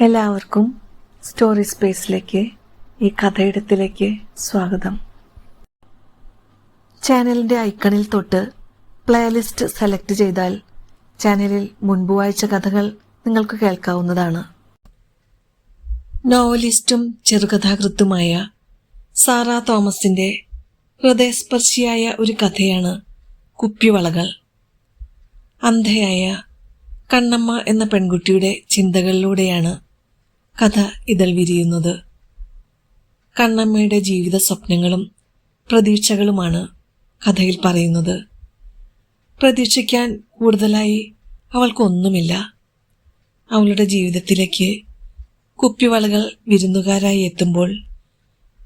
എല്ലാവർക്കും സ്റ്റോറി സ്പേസിലേക്ക് ഈ കഥയിടത്തിലേക്ക് സ്വാഗതം. ചാനലിന്റെ ഐക്കണിൽ തൊട്ട് പ്ലേലിസ്റ്റ് സെലക്ട് ചെയ്താൽ ചാനലിൽ മുൻപ് വായിച്ച കഥകൾ നിങ്ങൾക്ക് കേൾക്കാവുന്നതാണ്. നോവലിസ്റ്റും ചെറുകഥാകൃത്തുമായ സാറാ തോമസിന്റെ ഹൃദയസ്പർശിയായ ഒരു കഥയാണ് കുപ്പിവളകൾ. അന്ധയായ കണ്ണമ്മ എന്ന പെൺകുട്ടിയുടെ ചിന്തകളിലൂടെയാണ് കഥ ഇതൽ വിരിയുന്നത്. കണ്ണമ്മയുടെ ജീവിത സ്വപ്നങ്ങളും പ്രതീക്ഷകളുമാണ് കഥയിൽ പറയുന്നത്. പ്രതീക്ഷിക്കാൻ കൂടുതലായി അവൾക്കൊന്നുമില്ല. അവളുടെ ജീവിതത്തിലേക്ക് കുപ്പിവളകൾ വിരുന്നുകാരായി എത്തുമ്പോൾ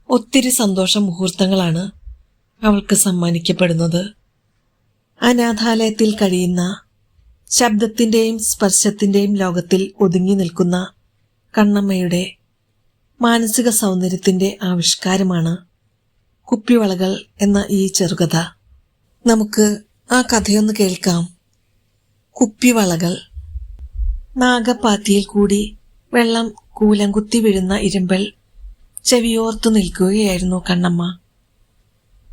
ഒത്തിരി സന്തോഷ മുഹൂർത്തങ്ങളാണ് അവൾക്ക് സമ്മാനിക്കപ്പെടുന്നത്. അനാഥാലയത്തിൽ കഴിയുന്ന ശബ്ദത്തിന്റെയും സ്പർശത്തിന്റെയും ലോകത്തിൽ ഒതുങ്ങി നിൽക്കുന്ന കണ്ണമ്മയുടെ മാനസിക സൗന്ദര്യത്തിന്റെ ആവിഷ്കാരമാണ് കുപ്പിവളകൾ എന്ന ഈ ചെറുകഥ. നമുക്ക് ആ കഥയൊന്ന് കേൾക്കാം. കുപ്പിവളകൾ. നാഗപ്പാത്തിയിൽ കൂടി വെള്ളം കൂലം കുത്തി വീഴുന്ന ഇരുമ്പൽ ചെവിയോർത്തു നിൽക്കുകയായിരുന്നു കണ്ണമ്മ.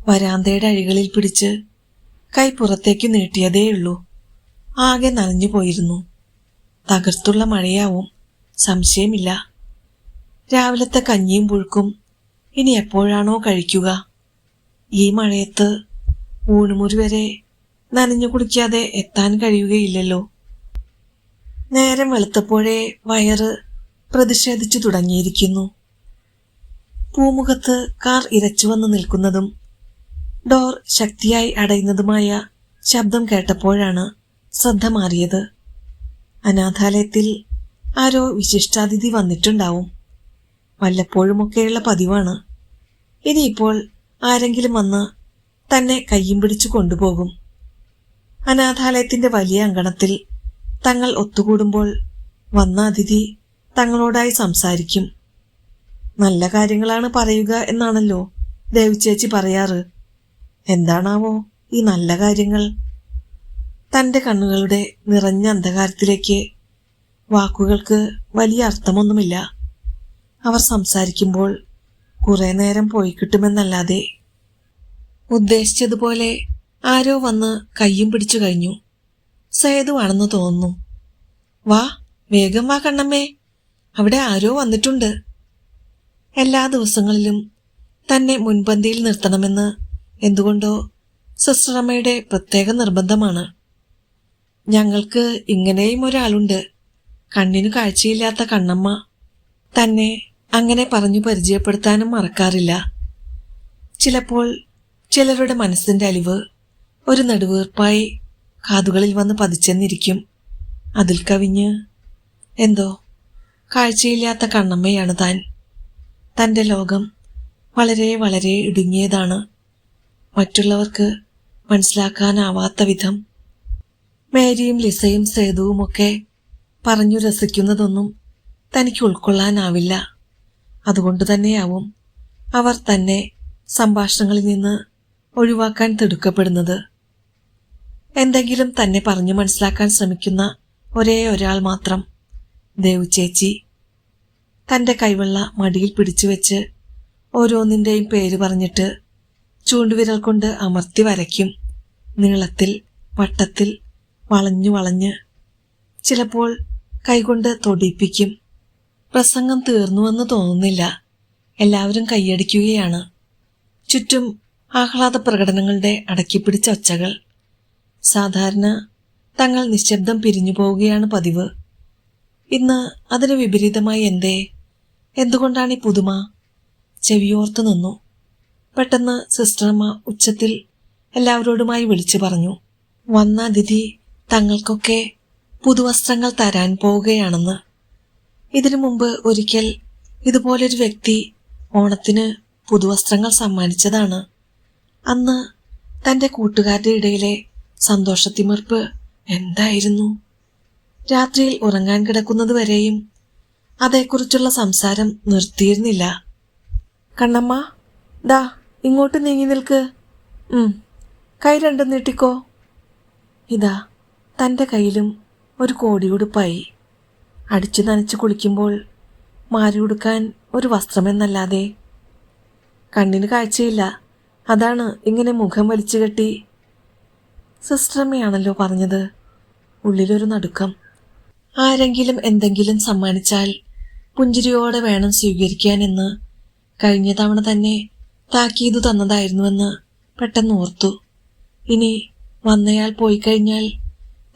വരാന്തയുടെ അഴികളിൽ പിടിച്ച് കൈ പുറത്തേക്ക് നീട്ടിയതേയുള്ളൂ. ആകെ നനഞ്ഞു പോയിരുന്നു തകർത്തുള്ള മഴയാവും. സംശയമില്ല. രാവിലത്തെ കഞ്ഞിയും പുഴുക്കും ഇനി എപ്പോഴാണോ കഴിക്കുക? ഈ മഴയത്ത് ഊണുമുറി വരെ നനഞ്ഞു കുടിക്കാതെ എത്താൻ കഴിയുകയില്ലല്ലോ. നേരം വെളുത്തപ്പോഴേ വയറ് പ്രതിഷേധിച്ചു തുടങ്ങിയിരിക്കുന്നു. പൂമുഖത്ത് കാർ ഇരച്ചു വന്ന് നിൽക്കുന്നതും ഡോർ ശക്തിയായി അടയുന്നതുമായ ശബ്ദം കേട്ടപ്പോഴാണ് ശ്രദ്ധ മാറിയത്. അനാഥാലയത്തിൽ ആരോ വിശിഷ്ടാതിഥി വന്നിട്ടുണ്ടാവും. വല്ലപ്പോഴുമൊക്കെയുള്ള പതിവാണ്. ഇനിയിപ്പോൾ ആരെങ്കിലും വന്ന് തന്നെ കയ്യും പിടിച്ചു കൊണ്ടുപോകും. അനാഥാലയത്തിന്റെ വലിയ അങ്കണത്തിൽ തങ്ങൾ ഒത്തുകൂടുമ്പോൾ വന്ന അതിഥി തങ്ങളോടായി സംസാരിക്കും. നല്ല കാര്യങ്ങളാണ് പറയുക എന്നാണല്ലോ ദേവിച്ചേച്ചി പറയാറ്. എന്താണാവോ ഈ നല്ല കാര്യങ്ങൾ? തന്റെ കണ്ണുകളുടെ നിറഞ്ഞ അന്ധകാരത്തിലേക്ക് വാക്കുകൾക്ക് വലിയ അർത്ഥമൊന്നുമില്ല. അവർ സംസാരിക്കുമ്പോൾ കുറെ നേരം പോയി കിട്ടുമെന്നല്ലാതെ ഉദ്ദേശിച്ചതുപോലെ ആരോ വന്ന് കയ്യും പിടിച്ചു കഴിഞ്ഞു. സേതുവാണെന്ന് തോന്നുന്നു. വാ വേഗം വാ കണ്ണമ്മേ. അവിടെ ആരോ വന്നിട്ടുണ്ട്. എല്ലാ ദിവസങ്ങളിലും തന്നെ മുൻപന്തിയിൽ നിർത്തണമെന്ന് എന്തുകൊണ്ടോ സിസ്റ്റർ അമ്മയുടെ പ്രത്യേക നിർബന്ധമാണ്. ഞങ്ങൾക്ക് ഇങ്ങനെയും ഒരാളുണ്ട്. കണ്ണിനു കാഴ്ചയില്ലാത്ത കണ്ണമ്മ. തന്നെ അങ്ങനെ പറഞ്ഞു പരിചയപ്പെടുത്താനും മറക്കാറില്ല. ചിലപ്പോൾ ചിലരുടെ മനസ്സിന്റെ അലിവ് ഒരു നെടുവീർപ്പായി കാതുകളിൽ വന്ന് പതിച്ചെന്നിരിക്കും. അതിൽ കവിഞ്ഞ് എന്തോ കാഴ്ചയില്ലാത്ത കണ്ണമ്മയാണ് താൻ. തന്റെ ലോകം വളരെ വളരെ ഇടുങ്ങിയതാണ്. മറ്റുള്ളവർക്ക് മനസ്സിലാക്കാനാവാത്ത വിധം മേരിയും ലിസയും സേതുവുമൊക്കെ പറഞ്ഞു രസിക്കുന്നതൊന്നും തനിക്ക് ഉൾക്കൊള്ളാനാവില്ല. അതുകൊണ്ട് തന്നെയാവും അവർ തന്നെ സംഭാഷണങ്ങളിൽ നിന്ന് ഒഴിവാക്കാൻ തിടുക്കപ്പെടുന്നത്. എന്തെങ്കിലും തന്നെ പറഞ്ഞു മനസ്സിലാക്കാൻ ശ്രമിക്കുന്ന ഒരേ ഒരാൾ മാത്രം ദേവു ചേച്ചി തന്റെ കൈവെള്ള മടിയിൽ പിടിച്ചു വെച്ച് ഓരോന്നിന്റെയും പേര് പറഞ്ഞിട്ട് ചൂണ്ടുവിരൽ കൊണ്ട് അമർത്തി വരയ്ക്കും. നീളത്തിൽ വട്ടത്തിൽ വളഞ്ഞു വളഞ്ഞ് ചിലപ്പോൾ കൈകൊണ്ട് തൊടിപ്പിക്കും. പ്രസംഗം തീർന്നുവെന്ന് തോന്നുന്നില്ല. എല്ലാവരും കൈയടിക്കുകയാണ്. ചുറ്റും ആഹ്ലാദ പ്രകടനങ്ങളുടെ അടക്കിപ്പിടിച്ച ഒച്ചകൾ. സാധാരണ തങ്ങൾ നിശബ്ദം പിരിഞ്ഞു പോവുകയാണ് പതിവ്. ഇന്ന് അതിന് വിപരീതമായി എന്തേ? എന്തുകൊണ്ടാണ് ഈ പുതുമ? ചെവിയോർത്ത് നിന്നു. പെട്ടെന്ന് സിസ്റ്റർമ്മ ഉച്ചത്തിൽ എല്ലാവരോടുമായി വിളിച്ചു പറഞ്ഞു. വന്ന അതിഥി തങ്ങൾക്കൊക്കെ പുതുവസ്ത്രങ്ങൾ തരാൻ പോവുകയാണെന്ന്. ഇതിനു മുമ്പ് ഒരിക്കൽ ഇതുപോലൊരു വ്യക്തി ഓണത്തിന് പുതുവസ്ത്രങ്ങൾ സമ്മാനിച്ചതാണ്. അന്ന് തന്റെ കൂട്ടുകാരുടെ ഇടയിലെ സന്തോഷത്തിമർപ്പ് എന്തായിരുന്നു? രാത്രിയിൽ ഉറങ്ങാൻ കിടക്കുന്നത് വരെയും അതേക്കുറിച്ചുള്ള സംസാരം നിർത്തിയിരുന്നില്ല. കണ്ണമ്മ ദാ ഇങ്ങോട്ട് നീങ്ങി നിൽക്ക്. കൈ രണ്ടും നീട്ടിക്കോ. ഇതാ തന്റെ കയ്യിലും ഒരു കോടിയുടുപ്പായി അടിച്ചു നനച്ച് കുളിക്കുമ്പോൾ മാറി ഉടുക്കാൻ ഒരു വസ്ത്രമെന്നല്ലാതെ. കണ്ണിന് കാഴ്ചയില്ല. അതാണ് ഇങ്ങനെ മുഖം വലിച്ചു കെട്ടി. സിസ്റ്ററമ്മയാണല്ലോ പറഞ്ഞത്. ഉള്ളിലൊരു നടുക്കം. ആരെങ്കിലും എന്തെങ്കിലും സമ്മാനിച്ചാൽ പുഞ്ചിരിയോടെ വേണം സ്വീകരിക്കാനെന്ന് കഴിഞ്ഞ തവണ തന്നെ താക്കീതു തന്നതായിരുന്നുവെന്ന് പെട്ടെന്ന് ഓർത്തു. ഇനി വന്നയാൾ പോയി കഴിഞ്ഞാൽ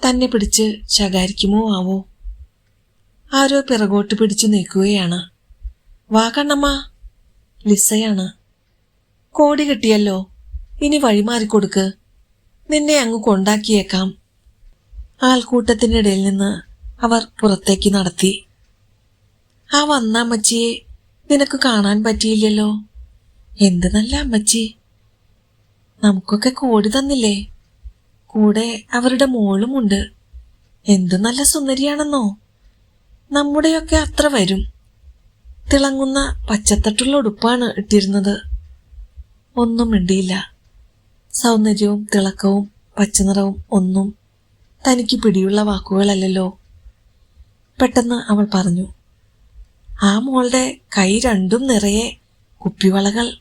തന്നെ പിടിച്ച് ശകാരിക്കുമോ ആവോ? ആരോ പിറകോട്ട് പിടിച്ചു നിൽക്കുകയാണ് വാ കണ്ണമ്മ. ലിസയാണ്. കോടി കിട്ടിയല്ലോ. ഇനി വഴിമാറിക്കൊടുക്ക് നിന്നെ അങ്ങ് കൊണ്ടാക്കിയേക്കാം. ആൾക്കൂട്ടത്തിനിടയിൽ നിന്ന് അവർ പുറത്തേക്ക് നടത്തി. ആ വന്ന അമ്മച്ചിയെ നിനക്ക് കാണാൻ പറ്റിയില്ലല്ലോ. എന്ത് നല്ല അമ്മച്ചി. നമുക്കൊക്കെ കോടി തന്നില്ലേ? കൂടെ അവരുടെ മോളുമുണ്ട് എന്തു നല്ല സുന്ദരിയാണെന്നോ? നമ്മുടെയൊക്കെ അത്ര വരും. തിളങ്ങുന്ന പച്ചത്തട്ടുള്ള ഉടുപ്പാണ് ഇട്ടിരുന്നത്. ഒന്നും മിണ്ടിയില്ല. സൗന്ദര്യവും തിളക്കവും പച്ചനിറവും ഒന്നും തനിക്ക് പിടിയുള്ള വാക്കുകളല്ലല്ലോ. പെട്ടെന്ന് അവൾ പറഞ്ഞു ആ മോളുടെ കൈ രണ്ടും നിറയെ കുപ്പിവളകൾ.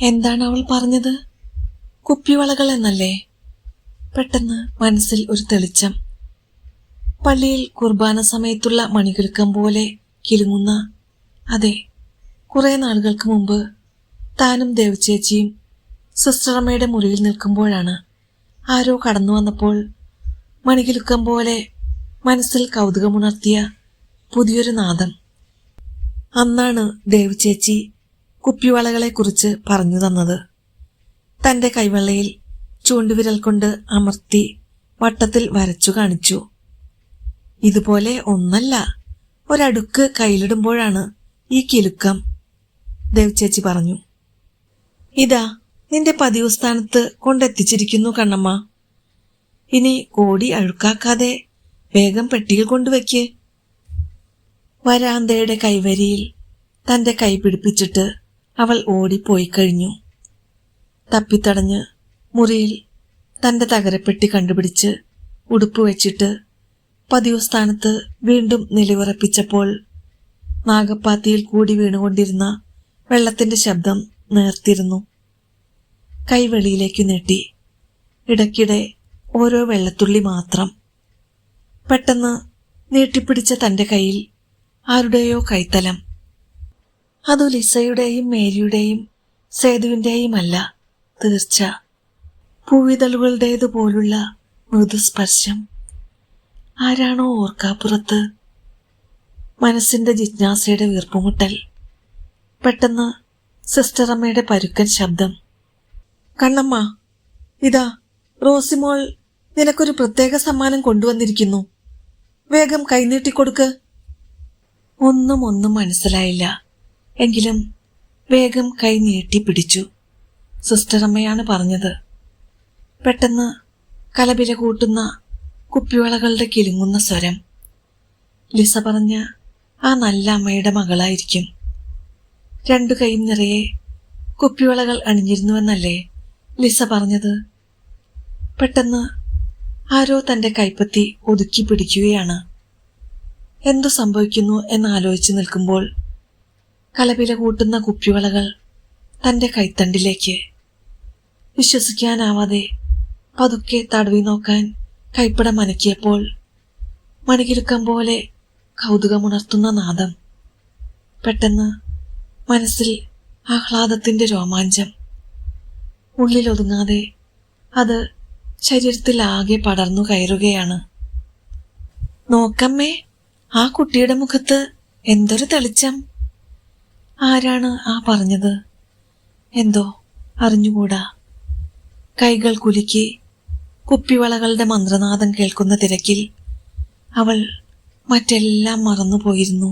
എന്താണ് അവൾ പറഞ്ഞത്? കുപ്പിവളകൾ എന്നല്ലേ? പെട്ടെന്ന് മനസ്സിൽ ഒരു തെളിച്ചം. പള്ളിയിൽ കുർബാന സമയത്തുള്ള മണികുലുക്കം പോലെ കിലുങ്ങുന്ന അതെ കുറെ നാളുകൾക്ക് മുമ്പ് താനും ദേവചേച്ചിയും സിസ്റ്ററമ്മയുടെ മുറിയിൽ നിൽക്കുമ്പോഴാണ് ആരോ കടന്നു വന്നപ്പോൾ മണികിലുക്കം പോലെ മനസ്സിൽ കൗതുകമുണർത്തിയ പുതിയൊരു നാദം. അന്നാണ് ദേവചേച്ചി കുപ്പിവളകളെക്കുറിച്ച് പറഞ്ഞു തന്നത്. തന്റെ കൈവെള്ളയിൽ ചൂണ്ടുവിരൽ കൊണ്ട് അമർത്തി വട്ടത്തിൽ വരച്ചു കാണിച്ചു. ഇതുപോലെ ഒന്നല്ല ഒരടുക്ക് കയ്യിലിടുമ്പോഴാണ് ഈ കിലുക്കം. ദേവചേച്ചി പറഞ്ഞു ഇതാ നിന്റെ പതിവ് സ്ഥാനത്ത് കൊണ്ടെത്തിച്ചിരിക്കുന്നു കണ്ണമ്മ. ഇനി കോടി അഴുക്കാക്കാതെ വേഗം പെട്ടിയിൽ കൊണ്ടുവയ്ക്ക്. വരാന്തയുടെ കൈവരിയിൽ തന്റെ കൈ പിടിപ്പിച്ചിട്ട് അവൾ ഓടിപ്പോയി കഴിഞ്ഞു തപ്പിത്തടഞ്ഞ് മുറിയിൽ തന്റെ തകരപ്പെട്ടി കണ്ടുപിടിച്ച് ഉടുപ്പ് വെച്ചിട്ട് പതിവ് സ്ഥാനത്ത് വീണ്ടും നിലയുറപ്പിച്ചപ്പോൾ നാഗപ്പാത്തിയിൽ കൂടി വീണുകൊണ്ടിരുന്ന വെള്ളത്തിന്റെ ശബ്ദം നേർത്തിരുന്നു. കൈവെളിയിലേക്ക് നീട്ടി. ഇടയ്ക്കിടെ ഓരോ വെള്ളത്തുള്ളി മാത്രം. പെട്ടെന്ന് നീട്ടിപ്പിടിച്ച തന്റെ കയ്യിൽ ആരുടെയോ കൈത്തലം. അതു ലിസയുടെയും മേരിയുടെയും സേതുവിന്റെയും അല്ല തീർച്ച. പൂവിതളുകളുടേതുപോലുള്ള മൃദുസ്പർശം ആരാണോ ഓർക്കാപ്പുറത്ത്. മനസ്സിന്റെ ജിജ്ഞാസയുടെ വീർപ്പുമുട്ടൽ. പെട്ടെന്ന് സിസ്റ്റർ അമ്മയുടെ പരുക്കൻ ശബ്ദം. കണ്ണമ്മ ഇതാ റോസിമോൾ നിനക്കൊരു പ്രത്യേക സമ്മാനം കൊണ്ടുവന്നിരിക്കുന്നു. വേഗം കൈനീട്ടിക്കൊടുക്ക്. ഒന്നും ഒന്നും മനസ്സിലായില്ല. എങ്കിലും വേഗം കൈ നീട്ടി പിടിച്ചു. സിസ്റ്റർ അമ്മയാണ് പറഞ്ഞത്. പെട്ടെന്ന് കലപില കൂട്ടുന്ന കുപ്പിവളകളുടെ കിലുങ്ങുന്ന സ്വരം. ലിസ പറഞ്ഞ ആ നല്ല അമ്മയുടെ മകളായിരിക്കും. രണ്ടു കൈയും നിറയെ കുപ്പിവളകൾ അണിഞ്ഞിരുന്നുവെന്നല്ലേ ലിസ പറഞ്ഞത്. പെട്ടെന്ന് ആരോ തന്റെ കൈപ്പത്തി ഒതുക്കി പിടിക്കുകയാണ്. എന്തു സംഭവിക്കുന്നു എന്നാലോചിച്ച് നിൽക്കുമ്പോൾ കലപില കൂട്ടുന്ന കുപ്പിവളകൾ തന്റെ കൈത്തണ്ടിലേക്ക്. വിശ്വസിക്കാനാവാതെ പതുക്കെ തടവി നോക്കാൻ കൈപ്പട മനക്കിയപ്പോൾ മണികിരുക്കം പോലെ കൗതുകമുണർത്തുന്ന നാദം പെട്ടെന്ന് മനസ്സിൽ ആഹ്ലാദത്തിന്റെ രോമാഞ്ചം. ഉള്ളിലൊതുങ്ങാതെ അത് ശരീരത്തിൽ ആകെ പടർന്നു കയറുകയാണ്. നോക്കമ്മേ ആ കുട്ടിയുടെ മുഖത്ത് എന്തൊരു തെളിച്ചം? ആരാണ് ആ പറഞ്ഞത്? എന്തോ അറിഞ്ഞുകൂടാ. കൈകൾ കുലുക്കി കുപ്പിവളകളുടെ മന്ത്രനാദം കേൾക്കുന്ന തിരക്കിൽ അവൾ മറ്റെല്ലാം മറന്നുപോയിരുന്നു.